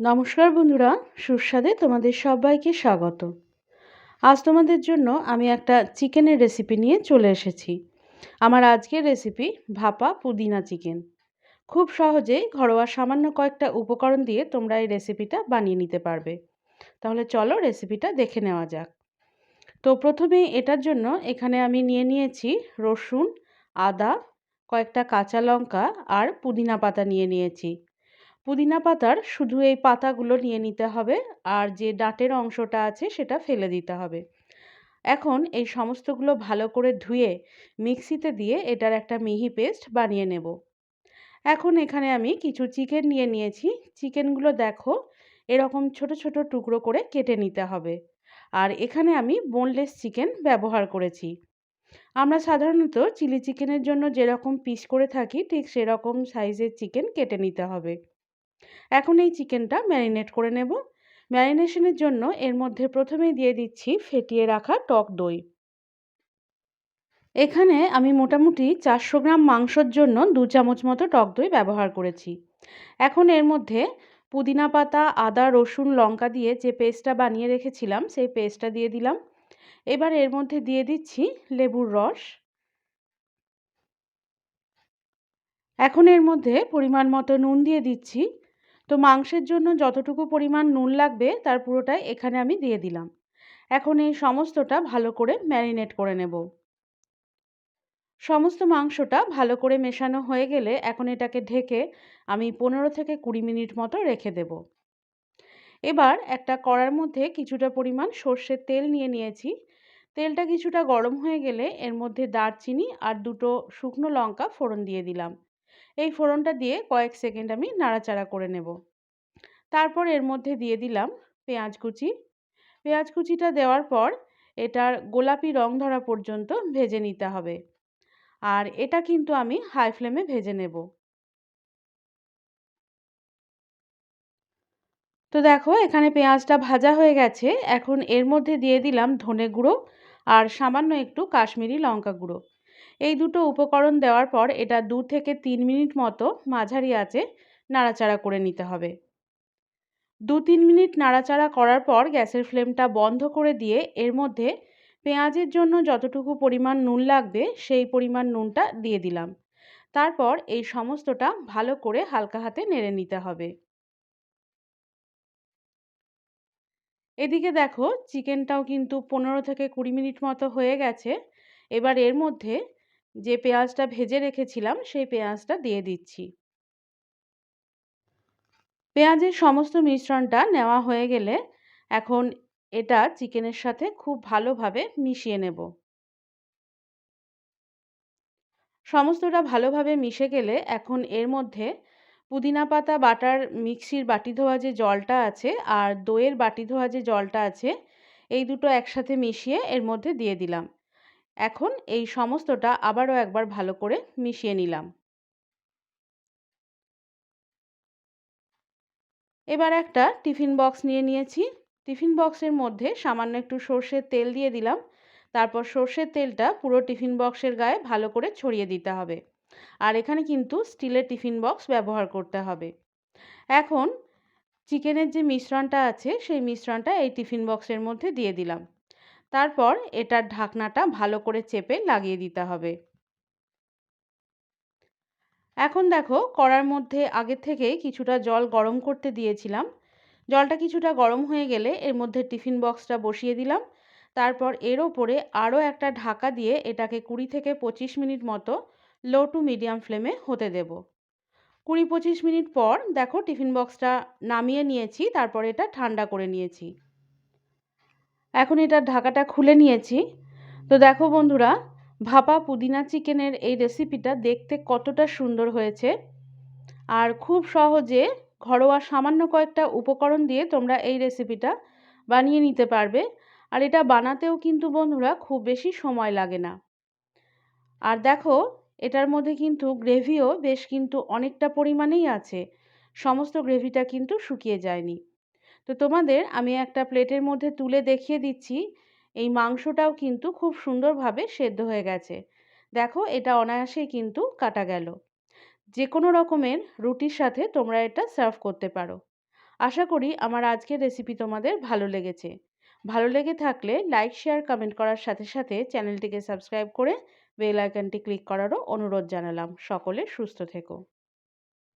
নমস্কার বন্ধুরা, সুস্বাদে তোমাদের সবাইকে স্বাগত। আজ তোমাদের জন্য আমি একটা চিকেনের রেসিপি নিয়ে চলে এসেছি। আমার আজকের রেসিপি ভাপা পুদিনা চিকেন। খুব সহজেই ঘরোয়া সামান্য কয়েকটা উপকরণ দিয়ে তোমরা এই রেসিপিটা বানিয়ে নিতে পারবে। তাহলে চলো রেসিপিটা দেখে নেওয়া যাক। তো প্রথমে এটার জন্য এখানে আমি নিয়ে নিয়েছি রসুন, আদা, কয়েকটা কাঁচা লঙ্কা আর পুদিনা পাতা নিয়ে নিয়েছি। পুদিনা পাতার শুধু এই পাতাগুলো নিয়ে নিতে হবে আর যে ডাঁটের অংশটা আছে সেটা ফেলে দিতে হবে। এখন এই সমস্তগুলো ভালো করে ধুয়ে মিক্সিতে দিয়ে এটার একটা মিহি পেস্ট বানিয়ে নেব। এখন এখানে আমি কিছু চিকেন নিয়ে নিয়েছি। চিকেনগুলো দেখো এরকম ছোট ছোট টুকরো করে কেটে নিতে হবে। আর এখানে আমি বোনলেস চিকেন ব্যবহার করেছি। আমরা সাধারণত চিলি চিকেনের জন্য যেরকম পিস করে থাকি ঠিক সেরকম সাইজের চিকেন কেটে নিতে হবে। এখন এই চিকেনটা ম্যারিনেট করে নেব। ম্যারিনেশনের জন্য এর মধ্যে প্রথমেই দিয়ে দিচ্ছি ফেটিয়ে রাখা টক দই। এখানে আমি মোটামুটি চারশো গ্রাম মাংসর জন্য দু চামচ মতো টক দই ব্যবহার করেছি। এখন এর মধ্যে পুদিনা পাতা, আদা, রসুন, লঙ্কা দিয়ে যে পেস্টটা বানিয়ে রেখেছিলাম সেই পেস্টটা দিয়ে দিলাম। এবার এর মধ্যে দিয়ে দিচ্ছি লেবুর রস। এখন এর মধ্যে পরিমাণ মতো নুন দিয়ে দিচ্ছি। তো মাংসের জন্য যতটুকু পরিমাণ নুন লাগবে, তার পুরোটাই এখানে আমি দিয়ে দিলাম। এখন এই সমস্তটা ভালো করে ম্যারিনেট করে নেব। সমস্ত মাংসটা ভালো করে মেশানো হয়ে গেলে এখন এটাকে ঢেকে আমি পনেরো থেকে কুড়ি মিনিট মতো রেখে দেব। এবার একটা কড়ার মধ্যে কিছুটা পরিমাণ সর্ষের তেল নিয়ে নিয়েছি। তেলটা কিছুটা গরম হয়ে গেলে এর মধ্যে দারচিনি আর দুটো শুকনো লঙ্কা ফোড়ন দিয়ে দিলাম। এই ফোড়নটা দিয়ে কয়েক সেকেন্ড আমি নাড়াচাড়া করে নেব। তারপর এর মধ্যে দিয়ে দিলাম পেঁয়াজ কুচি। পেঁয়াজ কুচিটা দেওয়ার পর এটার গোলাপি রং ধরা পর্যন্ত ভেজে নিতে হবে। আর এটা কিন্তু আমি হাই ফ্লেমে ভেজে নেব। তো দেখো এখানে পেঁয়াজটা ভাজা হয়ে গেছে। এখন এর মধ্যে দিয়ে দিলাম ধনে গুঁড়ো আর সামান্য একটু কাশ্মীরি লঙ্কা গুঁড়ো। এই দুটো উপকরণ দেওয়ার পর এটা দু থেকে তিন মিনিট মতো মাঝারি আঁচে নাড়াচাড়া করে নিতে হবে। দু তিন মিনিট নাড়াচাড়া করার পর গ্যাসের ফ্লেমটা বন্ধ করে দিয়ে এর মধ্যে পেঁয়াজের জন্য যতটুকু পরিমাণ নুন লাগবে সেই পরিমাণ নুনটা দিয়ে দিলাম। তারপর এই সমস্তটা ভালো করে হালকা হাতে নেড়ে নিতে হবে। এদিকে দেখো, চিকেনটাও কিন্তু পনেরো থেকে কুড়ি মিনিট মতো হয়ে গেছে। এবার এর মধ্যে যে পেঁয়াজটা ভেজে রেখেছিলাম, সেই পেঁয়াজটা দিয়ে দিচ্ছি। পেঁয়াজের সমস্ত মিশ্রণটা নেওয়া হয়ে গেলে এখন এটা চিকেনের সাথে খুব ভালোভাবে মিশিয়ে নেব। সমস্তটা ভালোভাবে মিশে গেলে এখন এর মধ্যে পুদিনা পাতা, বাটার, মিক্সির বাটি ধোয়া যে জলটা আছে আর দইয়ের বাটি ধোয়া যে জলটা আছে, এই দুটো একসাথে মিশিয়ে এর মধ্যে দিয়ে দিলাম। এখন এই সমস্তটা আবারও একবার ভালো করে মিশিয়ে নিলাম। এবার একটা টিফিন বক্স নিয়ে নিয়েছি। টিফিন বক্সের মধ্যে সামান্য একটু সর্ষের তেল দিয়ে দিলাম। তারপর সর্ষের তেলটা পুরো টিফিন বক্সের গায়ে ভালো করে ছড়িয়ে দিতে হবে। আর এখানে কিন্তু স্টিলের টিফিন বক্স ব্যবহার করতে হবে। এখন চিকেনের যে মিশ্রণটা আছে, সেই মিশ্রণটা এই টিফিন বক্সের মধ্যে দিয়ে দিলাম। তারপর এটার ঢাকনাটা ভালো করে চেপে লাগিয়ে দিতে হবে। এখন দেখো কড়ার মধ্যে আগে থেকেই কিছুটা জল গরম করতে দিয়েছিলাম। জলটা কিছুটা গরম হয়ে গেলে এর মধ্যে টিফিন বক্সটা বসিয়ে দিলাম। তারপর এর ওপরে আরও একটা ঢাকা দিয়ে এটাকে কুড়ি থেকে পঁচিশ মিনিট মতো লো টু মিডিয়াম ফ্লেমে হতে দেব। কুড়ি পঁচিশ মিনিট পর দেখো টিফিন বক্সটা নামিয়ে নিয়েছি, তারপর এটা ঠান্ডা করে নিয়েছি। এখন এটার ঢাকাটা খুলে নিয়েছি। তো দেখো বন্ধুরা, ভাপা পুদিনা চিকেনের এই রেসিপিটা দেখতে কতটা সুন্দর হয়েছে। আর খুব সহজে ঘরোয়া সামান্য কয়েকটা উপকরণ দিয়ে তোমরা এই রেসিপিটা বানিয়ে নিতে পারবে। আর এটা বানাতেও কিন্তু বন্ধুরা খুব বেশি সময় লাগে না। আর দেখো, এটার মধ্যে কিন্তু গ্রেভিও বেশ কিন্তু অনেকটা পরিমাণেই আছে। সমস্ত গ্রেভিটা কিন্তু শুকিয়ে যায়নি। তো তোমাদের আমি একটা প্লেটের মধ্যে তুলে দেখিয়ে দিচ্ছি। এই মাংসটাও কিন্তু খুব সুন্দরভাবে সেদ্ধ হয়ে গেছে। দেখো এটা অনায়াসেই কিন্তু কাটা গেল। যে কোনো রকমের রুটির সাথে তোমরা এটা সার্ভ করতে পারো। আশা করি আমার আজকের রেসিপি তোমাদের ভালো লেগেছে। ভালো লেগে থাকলে লাইক, শেয়ার, কমেন্ট করার সাথে সাথে চ্যানেলটিকে সাবস্ক্রাইব করে বেল আইকনটি ক্লিক করারও অনুরোধ জানালাম। সকলে সুস্থ থেকো।